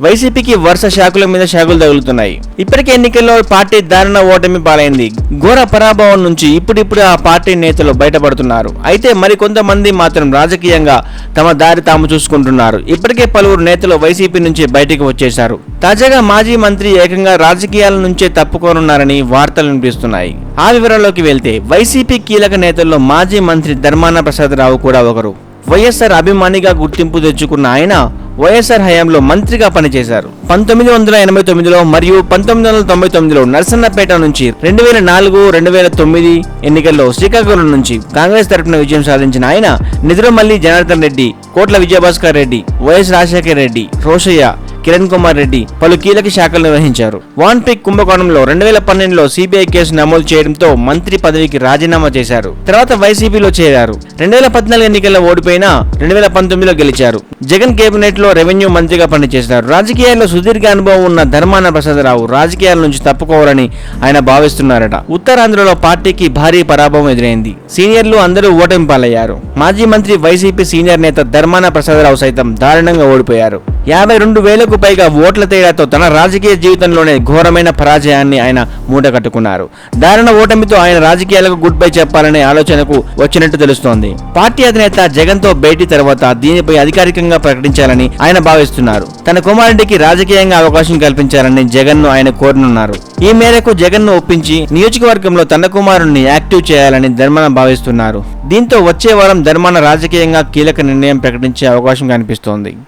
వైసీపీకి వరుస శాఖల మీద శాఖలు తగులుతున్నాయి. ఇప్పటికే ఎన్నికల్లో పార్టీ దారుణ ఓటమి పాలైంది. ఘోర పరాభవం నుంచి ఇప్పుడిప్పుడు ఆ పార్టీ నేతలు బయటపడుతున్నారు. అయితే మరికొంతమంది మాత్రం రాజకీయంగా తమ దారి తాము చూసుకుంటున్నారు. ఇప్పటికే పలువురు నేతలు వైసీపీ నుంచి బయటికి వచ్చేశారు. తాజాగా మాజీ మంత్రి ఏకంగా రాజకీయాల నుంచే తప్పుకోనున్నారని వార్తలు వినిపిస్తున్నాయి. ఆ వివరాల్లోకి వెళ్తే వైసీపీ కీలక నేతల్లో మాజీ మంత్రి ధర్మాన ప్రసాదరావు కూడా ఒకరు. వైఎస్ఆర్ అభిమానిగా గుర్తింపు తెచ్చుకున్న ఆయన వైఎస్ఆర్ హయాంలో మంత్రిగా పనిచేశారు. పంతొమ్మిది వందల ఎనభై తొమ్మిదిలో మరియు పంతొమ్మిది వందల తొంభై తొమ్మిదిలో నర్సన్నపేట నుంచి రెండు వేల నాలుగు రెండు వేల తొమ్మిది ఎన్నికల్లో శ్రీకాకుళం నుంచి కాంగ్రెస్ తరపున విజయం సాధించిన ఆయన నిద్రమల్లి జనార్దన్ రెడ్డి కోట్ల విజయభాస్కర్ రెడ్డి వైఎస్ రాజశేఖర్ రెడ్డి రోషయ్య కిరణ్ కుమార్ రెడ్డి పలు కీలక శాఖలు నిర్వహించారు. వాన్పిక్ కుంభకోణంలో రెండు వేల పన్నెండులో సిబిఐ కేసు నమోదు చేయడంతో మంత్రి పదవికి రాజీనామా చేశారు. తర్వాత వైసీపీలో చేరారు. రెండు వేల పద్నాలుగు ఎన్నికల్లో ఓడిపోయినా రెండు వేల పంతొమ్మిదిలో గెలిచారు. జగన్ కేబినెట్లో రెవెన్యూ మంత్రిగా పనిచేశారు. రాజకీయాల్లో సుదీర్ఘ అనుభవం ఉన్న ధర్మాన ప్రసాదరావు రాజకీయాల నుంచి తప్పుకోవాలని ఆయన భావిస్తున్నారట. ఉత్తరాంధ్రలో పార్టీకి భారీ పరాభవం ఎదురైంది. సీనియర్లు అందరూ ఓటమి పాలయ్యారు మాజీ మంత్రి వైసీపీ సీనియర్ నేత ధర్మాన ప్రసాదరావు సైతం దారుణంగా ఓడిపోయారు. యాభై రెండు వేలకు పైగా ఓట్ల తేడాతో తన రాజకీయ జీవితంలోనే ఘోరమైన పరాజయాన్ని ఆయన మూటగట్టుకున్నారు. దారుణ ఓటమితో ఆయన రాజకీయాలకు గుడ్ బై చెప్పాలనే ఆలోచనకు వచ్చినట్టు తెలుస్తోంది. పార్టీ అధినేత జగన్తో భేటీ తర్వాత దీనిపై అధికారికంగా ప్రకటించాలని ఆయన భావిస్తున్నారు. తన కుమారుడికి రాజకీయంగా అవకాశం కల్పించాలని జగన్ను ఆయన కోరనున్నారు. ఈ మేరకు జగన్ను ఒప్పించి నియోజకవర్గంలో తన కుమారుణ్ణి యాక్టివ్ చేయాలని ధర్మన భావిస్తున్నారు. దీంతో వచ్చే వారం ధర్మాన రాజకీయంగా కీలక నిర్ణయం ప్రకటించే అవకాశం కనిపిస్తోంది.